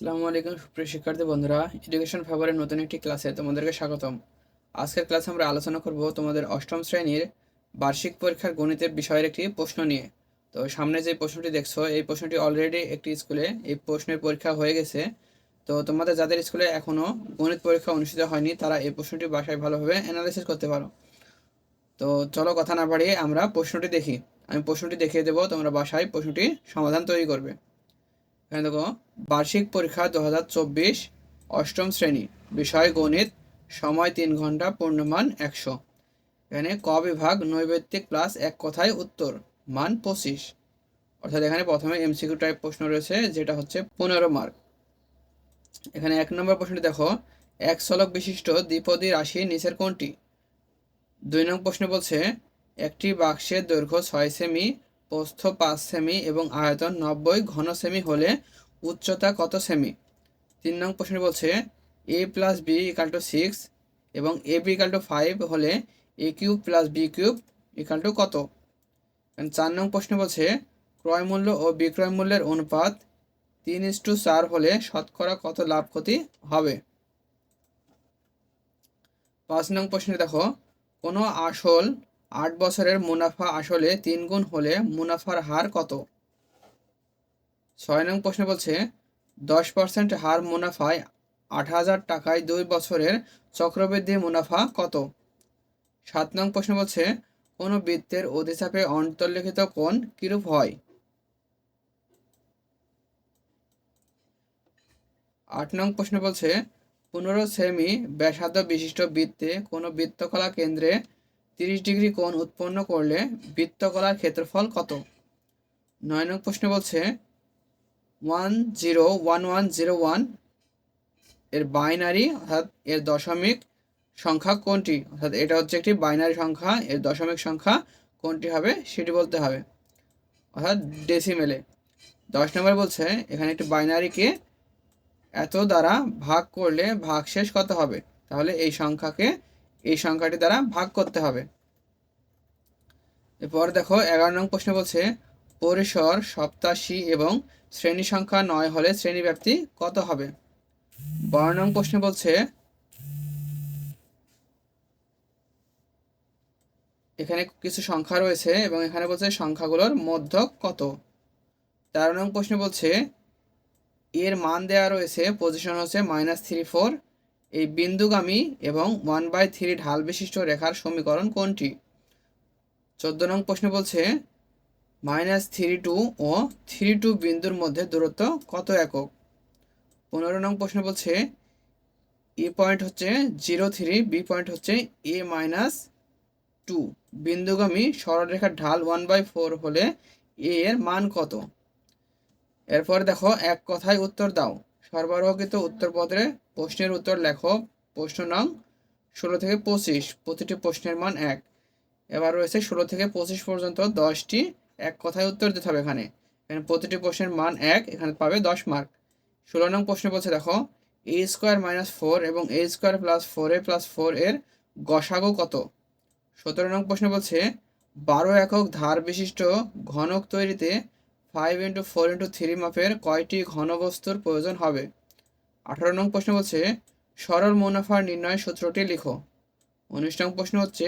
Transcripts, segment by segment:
আসসালামু আলাইকুম সুপ্রিয় শিক্ষার্থী বন্ধুরা এডুকেশন ফেভারের নতুন একটি ক্লাসে তোমাদেরকে স্বাগতম। আজকের ক্লাসে আমরা আলোচনা করব তোমাদের অষ্টম শ্রেণির বার্ষিক পরীক্ষার গণিতের বিষয়ের একটি প্রশ্ন নিয়ে। তো সামনে যে প্রশ্নটি দেখছ, এই প্রশ্নটি অলরেডি একটি স্কুলে এই প্রশ্নের পরীক্ষা হয়ে গেছে। তো তোমাদের যাদের স্কুলে এখনও গণিত পরীক্ষা অনুষ্ঠিত হয়নি, তারা এই প্রশ্নটি বাসায় ভালোভাবে অ্যানালাইসিস করতে পারো। তো চলো কথা না বাড়িয়ে আমরা প্রশ্নটি দেখি। আমি প্রশ্নটি দেখিয়ে দেবো, তোমরা বাসায় প্রশ্নটি সমাধান তৈরি করবে। এখানে দেখো, বার্ষিক পরীক্ষা দু হাজার চব্বিশ অষ্টম শ্রেণি, বিষয় গণিত, সময় তিন ঘণ্টা, পূর্ণমান একশো। এখানে ক বিভাগ, নৈবেত্তিক প্লাস এক কথায় উত্তর, মান পঁচিশ। অর্থাৎ এখানে প্রথমে এমসিকিউ টাইপ প্রশ্ন রয়েছে, যেটা হচ্ছে পনেরো মার্ক এখানে এক নম্বর প্রশ্নটি দেখো, এক সলক বিশিষ্ট দ্বিপদী রাশি নিচের কোনটি? দুই নম্বর প্রশ্ন বলছে, একটি বাক্সের দৈর্ঘ্য ছয় সেমি প্রস্থ পাঁচ সেমি এবং আয়তন নব্বই ঘন সেমি হলে উচ্চতা কত সেমি? তিন নং প্রশ্ন বলছে A plus B equal to six এবং A B equal to five হলে A cube plus B cube equal to কত? চার নং প্রশ্ন বলছে, ক্রয় মূল্য ও বিক্রয় মূল্যের অনুপাত তিন ইস টু চার হলে শতকরা কত লাভ ক্ষতি হবে? পাঁচ নং প্রশ্নে দেখো, কোনো আসল আট বছরের মুনাফা আসলে তিন গুণ হলে মুনাফার হার কত? ছয় নং প্রশ্ন বলছে, দশ পার্সেন্ট হার মুনাফায় আট হাজার টাকায় দুই বছরের চক্রবৃদ্ধি মুনাফা কত? সাত নং প্রশ্ন বলছে, কোনো বৃত্তের অধিচাপে অন্তর্লিখিত কোণ কিরূপ হয়? আট নং প্রশ্ন বলছে, পনেরো সেমি ব্যাসার্ধ বিশিষ্ট বৃত্তে কোনো বৃত্তকলা কেন্দ্রে তিরিশ ডিগ্রি কোণ উৎপন্ন করলে বৃত্তকলার ক্ষেত্রফল কত? নয় নং প্রশ্ন বলছে one zero one one zero ওয়ানের বাইনারি অর্থাৎ এর দশমিক সংখ্যা কোনটি? অর্থাৎ এটা হচ্ছে একটি বাইনারি সংখ্যা, এর দশমিক সংখ্যা কোনটি হবে সেটি বলতে হবে। অর্থাৎ ডেসিমেলে দশ নম্বর বলছে, এখানে একটি বাইনারিকে এত দ্বারা ভাগ করলে ভাগশেষ কত হবে? তাহলে এই সংখ্যাকে, এই সংখ্যাটি দ্বারা ভাগ করতে হবে। এরপর দেখো, এগারো নং প্রশ্ন বলছে পরিসর সপ্তাশি এবং শ্রেণি সংখ্যা নয় হলে শ্রেণি ব্যাপ্তি কত হবে? বারো নং প্রশ্ন বলছে, এখানে কিছু সংখ্যা রয়েছে এবং এখানে বলছে সংখ্যাগুলোর মধ্যক কত? তেরো নং প্রশ্ন বলছে, এর মান দেওয়া রয়েছে পজিশন হচ্ছে মাইনাস থ্রি ফোর এই বিন্দুগামী এবং ওয়ান বাই থ্রি ঢাল বিশিষ্ট রেখার সমীকরণ কোনটি? চোদ্দ নং প্রশ্ন বলছে মাইনাস থ্রি টু ও থ্রি টু বিন্দুর মধ্যে দূরত্ব কত একক? পনেরো নং প্রশ্ন বলছে, এ পয়েন্ট হচ্ছে জিরো থ্রি বি পয়েন্ট হচ্ছে এ মাইনাস টু বিন্দুগামী সরলরেখার ঢাল ওয়ান বাই ফোর হলে এ এর মান কত? এরপর দেখো, এক কথায় উত্তর দাও। সরবরাহকৃত উত্তরপত্রে প্রশ্নের উত্তর লেখো। প্রশ্ন নং ষোলো থেকে পঁচিশ, প্রতিটি প্রশ্নের মান এক। এবার রয়েছে ষোলো থেকে পঁচিশ পর্যন্ত দশটি। এক কথায় উত্তর দিতে হবে এখানে। এখানে প্রতিটি প্রশ্নের মান এক, এখানে পাবে দশ মার্ক ষোলো নং প্রশ্ন বলছে, দেখো এ স্কোয়ার মাইনাস ফোর এবং A square plus four A plus four এর গসাগু কত? সতেরো নং প্রশ্ন বলছে, বারো একক ধার বিশিষ্ট ঘনক তৈরিতে five into four into three মাপের কয়টি ঘনবস্তুর প্রয়োজন হবে? আঠারো নং প্রশ্ন বলছে, সরল মুনাফার নির্ণয় সূত্রটি লিখো। উনিশ নং প্রশ্ন হচ্ছে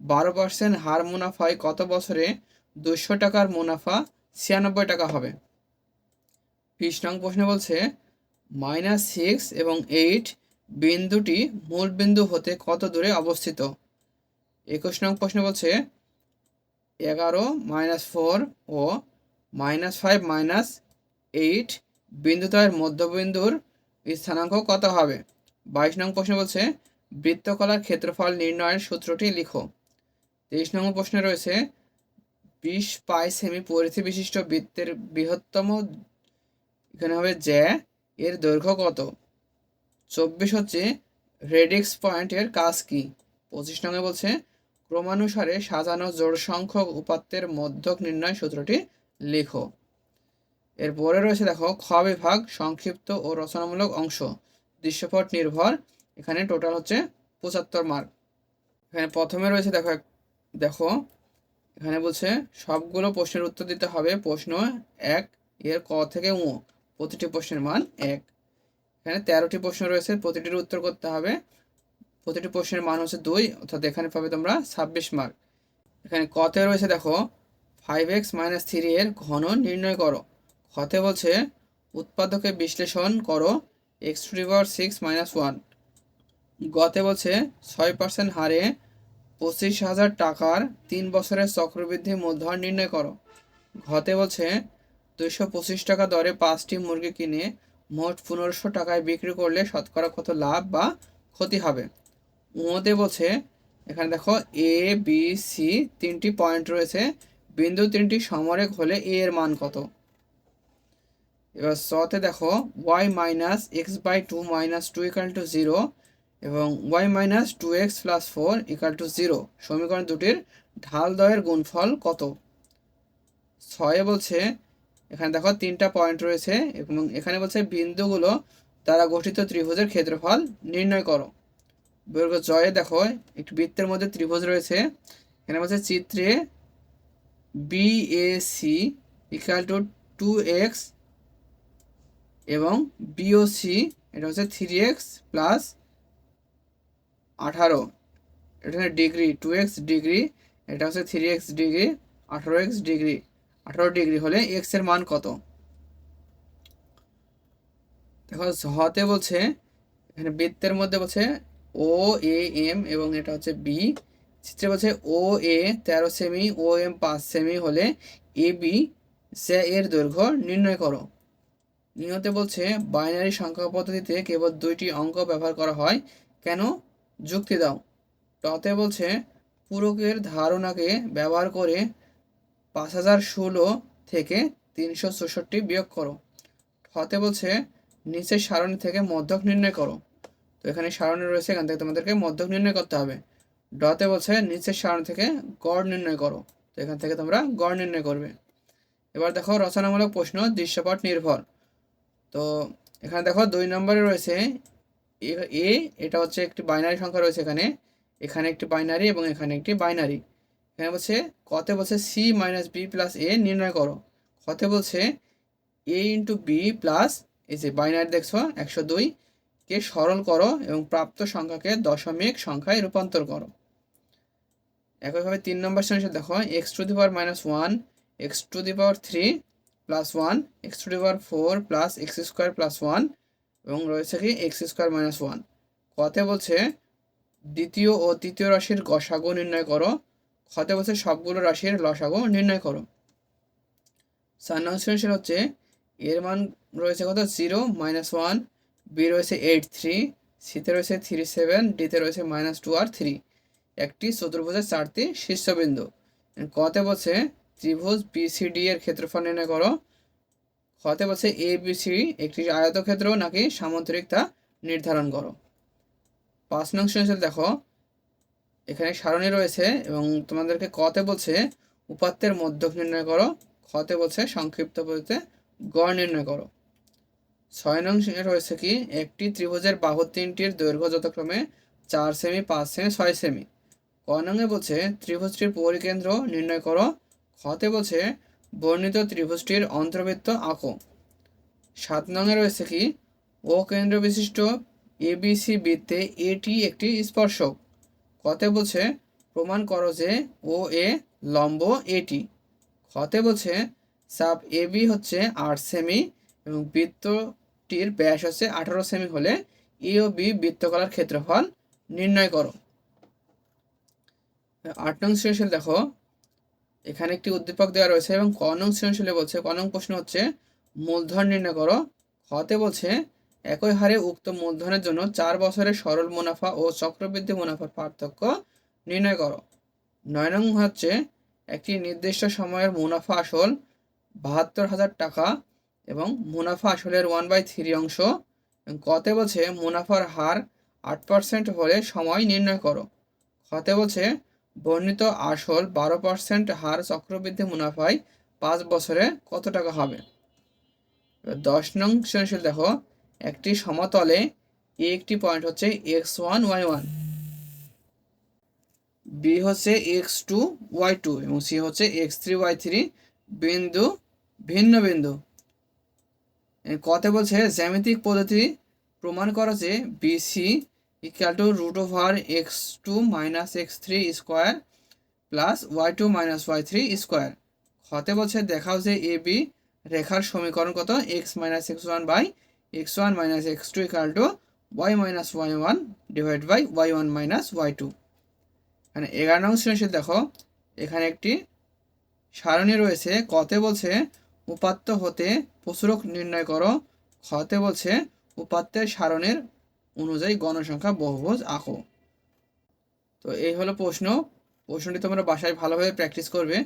বারো পার্সেন্ট হার মুনাফায় কত বছরে দুশো টাকার মুনাফা? ছিয়ানব্বই টাকা হবে। বিশ নং প্রশ্ন বলছে মাইনাস সিক্স এবং এইট বিন্দুটি মূল বিন্দু হতে কত দূরে অবস্থিত? একুশ নং প্রশ্ন বলছে, এগারো মাইনাস ফোর ও মাইনাস ফাইভ মাইনাস এইট বিন্দুদ্বয়ের মধ্যবিন্দুর স্থানাঙ্ক কত হবে? বাইশ নং প্রশ্ন বলছে, বৃত্তকলার ক্ষেত্রফল নির্ণয়ের সূত্রটি লিখো। তেইশ নম্বর প্রশ্নে রয়েছে, বিশ পাই সেমি পরিধি বিশিষ্ট বৃত্তের বৃহত্তম এখানে হবে জ্যা, এর দৈর্ঘ্য কত? চব্বিশ হচ্ছে রেডিক্স পয়েন্টের কাজ কি? পঁচিশ নম্বরে বলছে, ক্রমানুসারে সাজানো জোড় সংখ্যক উপাত্তের মধ্যক নির্ণয় সূত্রটি লেখো। এরপরে রয়েছে দেখো, খ বিভাগ সংক্ষিপ্ত ও রচনামূলক অংশ, দৃশ্যপট নির্ভর, এখানে টোটাল হচ্ছে পঁচাত্তর মার্ক এখানে প্রথমে রয়েছে দেখো দেখো, এখানে বলছে, সবগুলো প্রশ্নের উত্তর দিতে হবে প্রশ্ন এক, এর ক থেকে উ প্রতিটি প্রশ্নের মান এক। এখানে তেরোটি প্রশ্ন রয়েছে, প্রতিটির উত্তর করতে হবে। প্রতিটি প্রশ্নের মান হচ্ছে দুই, অর্থাৎ এখানে পাবে তোমরা ছাব্বিশ মার্ক এখানে কতে রয়েছে, দেখো ফাইভ এক্স মাইনাস থ্রি এর ঘন নির্ণয় করো। খতে বলছে উৎপাদকে বিশ্লেষণ করো X to six minus one গতে বলছে, ছয় পার্সেন্ট হারে পঁচিশ হাজার টাকার তিন বছরের চক্রবৃদ্ধি মূলধন নির্ণয় করো। ঘতে বলছে, দুইশো পঁচিশ টাকা দরে পাঁচটি মুরগি কিনে মোট পনেরোশো টাকায় বিক্রি করলে শতকরা কত লাভ বা ক্ষতি হবে? উঁতে বলছে, এখানে দেখো এ বি সি তিনটি পয়েন্ট রয়েছে। বিন্দু তিনটি সমরেখ হলে এ এর মান কত? এবার সতে দেখো Y minus X by two minus two equal to zero এবং Y minus two X plus four equal to zero সমীকরণ দুটির ঢাল দয়ের গুণফল কত? ছয়ে বলছে, এখানে দেখো তিনটা পয়েন্ট রয়েছে এবং এখানে বলছে বিন্দুগুলো দ্বারা গঠিত ত্রিভুজের ক্ষেত্রফল নির্ণয় করো। দৈর্ঘ্য জয়ে দেখো, একটি বৃত্তের মধ্যে ত্রিভুজ রয়েছে, এখানে বলছে চিত্রে B A C equal to two X এবং বিওসি এটা হচ্ছে থ্রি এক্স প্লাস আঠারো। এটা হচ্ছে ডিগ্রি টু এক্স ডিগ্রি, এটা হচ্ছে থ্রি এক্স ডিগ্রি, আঠারো এক্স ডিগ্রি। আঠারো ডিগ্রি হলে এক্সের মান কত? দেখো হতে বলছে, এখানে বৃত্তের মধ্যে বলছে ও এ এম এবং এটা হচ্ছে বি চিত্রে বলছে ও এ তেরো সেমি ও এম পাঁচ সেমি হলে এ বি সে এর দৈর্ঘ্য নির্ণয় করো। নিয়তে বলছে বাইনারি সংখ্যা পদ্ধতিতে কেবল দুইটি অঙ্ক ব্যবহার করা হয়। কেন? যুক্তি দাও। টতে বলছে, পূরকের ধারণাকে ব্যবহার করে পাঁচ হাজার ষোলো থেকে তিনশো চৌষট্টি বিয়োগ করো। হতে বলছে নিচের সারণী থেকে মধ্যক নির্ণয় করো। তো এখানে সারণী রয়েছে, এখান থেকে তোমাদেরকে মধ্যক নির্ণয় করতে হবে। ডতে বলছে, নিচের সারণী থেকে গড় নির্ণয় করো। তো এখান থেকে তোমরা গড় নির্ণয় করবে। এবার দেখো, রচনামূলক প্রশ্ন, দৃশ্যপট নির্ভর। তো এখানে দেখো, দুই নম্বরে রয়েছে এ এটা হচ্ছে একটি বাইনারি সংখ্যা রয়েছে এখানে। এখানে একটি বাইনারি এবং এখানে একটি বাইনারি এখানে বলছে, কতে বলছে C minus B plus A নির্ণয় করো। কতে বলছে এ ইন্টু বি প্লাস এই যে বাইনারি দেখছ, একশো দুই, কে সরল করো এবং প্রাপ্ত সংখ্যাকে দশমিক সংখ্যায় রূপান্তর করো। একইভাবে তিন নম্বর শ্রেণি দেখো X to the power minus one X to the power three plus one X to the power four plus X square plus one এবং রয়েছে কি এক্স স্কোয়ার মাইনাস ওয়ান কতে বলছে, দ্বিতীয় ও তৃতীয় রাশির গসাগু নির্ণয় করো। খতে বলছে, সবগুলো রাশির লসাগু নির্ণয় করো। চার হচ্ছে, এর মান রয়েছে কত? জিরো মাইনাস ওয়ান বি রয়েছে এইট থ্রি সিতে রয়েছে থ্রি সেভেন ডিতে রয়েছে মাইনাস টু আর থ্রি একটি চতুর্ভুজের চারটি শীর্ষবিন্দু। কতে বলছে, ত্রিভুজ বিসিডি এর ক্ষেত্রফল নির্ণয় করো। খতে বলছে এ বিসি একটি আয়তক্ষেত্র নাকি সামান্তরিক তা নির্ধারণ করো। পাঁচ নং শ্রেণি দেখো, এখানে সারণী রয়েছে এবং তোমাদেরকে কতে বলছে উপাত্তের মধ্যক নির্ণয় করো, খতে বলছে সংক্ষিপ্ত পদ্ধতিতে গড় নির্ণয় করো। ছয় নং রয়েছে কি, একটি ত্রিভুজের বাহু তিনটির দৈর্ঘ্য যথাক্রমে চার সেমি, পাঁচ সেমি, ছয় সেমি। ক নংয়ে বলছে ত্রিভুজটির পরিকেন্দ্র নির্ণয় করো, খতে বলছে বর্ণিত ত্রিভুজটির অন্তর্বৃত্ত আঁকো। সাত নংয়ে রয়েছে কি? ও কেন্দ্র বিশিষ্ট এবিসি বৃত্তে এটি একটি স্পর্শক। কতে বলছে, প্রমাণ করো যে ও এ লম্ব এটি খতে বলছে, সাব বি হচ্ছে আট সেমি এবং বৃত্তটির ব্যাস হচ্ছে আঠারো সেমি হলে ই ও বি বৃত্তকলার ক্ষেত্রফল নির্ণয় করো। আট নং সৃজনশীল দেখো এখানে একটি উদ্দীপক দেওয়া রয়েছে এবং ক নং সৃজনশীলে বলছে ক নং প্রশ্ন হচ্ছে, মূলধন নির্ণয় করো। হতে বলছে, একই হারে উক্ত মূলধনের জন্য চার বছরের সরল মুনাফা ও চক্রবৃদ্ধি মুনাফার পার্থক্য নির্ণয় করো। নয় নং হচ্ছে, একটি নির্দিষ্ট সময়ের মুনাফা আসল বাহাত্তর হাজার টাকা এবং মুনাফা আসলের ওয়ান বাই থ্রি অংশ। কতে বলছে, মুনাফার হার আট পার্সেন্ট হলে সময় নির্ণয় করো। কতে বলছে বর্ণিত আসল বারো পার্সেন্ট হার চক্রবৃদ্ধি মুনাফায় পাঁচ বছরে কত টাকা হবে? দশ নং সৃজনশীল দেখো। একটি সমতলে একটি পয়েন্ট হচ্ছে X one, Y one. B হচ্ছে এক্স টু, ওয়াই টু এবং সি হচ্ছে এক্স থ্রি, ওয়াই থ্রি। বিন্দু, ভিন্ন বিন্দু। কতে বলছে জ্যামিতিক পদ্ধতি প্রমাণ করো যে BC equal to root over X two minus X three square plus Y two minus Y three square হতে বলছে, দেখাও যে এ বি রেখার সমীকরণ কত? X minus X one by X one minus X two equal to Y minus Y one divide by Y one minus Y two এখানে এগারো নং শ্রেণীতে দেখো, এখানে একটি সারণী রয়েছে, কতে বলছে উপাত্ত হতে প্রচুরক নির্ণয় করো। খতে বলছে উপাত্তের সারণের অনুযায়ী গণসংখ্যা বহুভুজ আঁকো তো এই হলো প্রশ্ন। প্রশ্নটি তোমরা বাসায় ভালোভাবে প্র্যাকটিস করবে।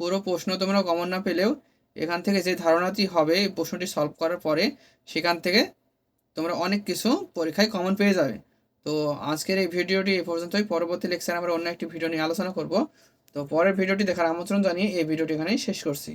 পুরো প্রশ্ন তোমরা কমন না পেলেও এখান থেকে যে ধারণাটি হবে, এই প্রশ্নটি সলভ করার পরে সেখান থেকে তোমরা অনেক কিছু পরীক্ষায় কমন পেয়ে যাবে। তো আজকের এই ভিডিওটি এ পর্যন্তই। পরবর্তী লেকচারে আমরা অন্য একটি ভিডিও নিয়ে আলোচনা করব। তো পরের ভিডিওটি দেখার আমন্ত্রণ জানিয়ে এই ভিডিওটি এখানেই শেষ করছি।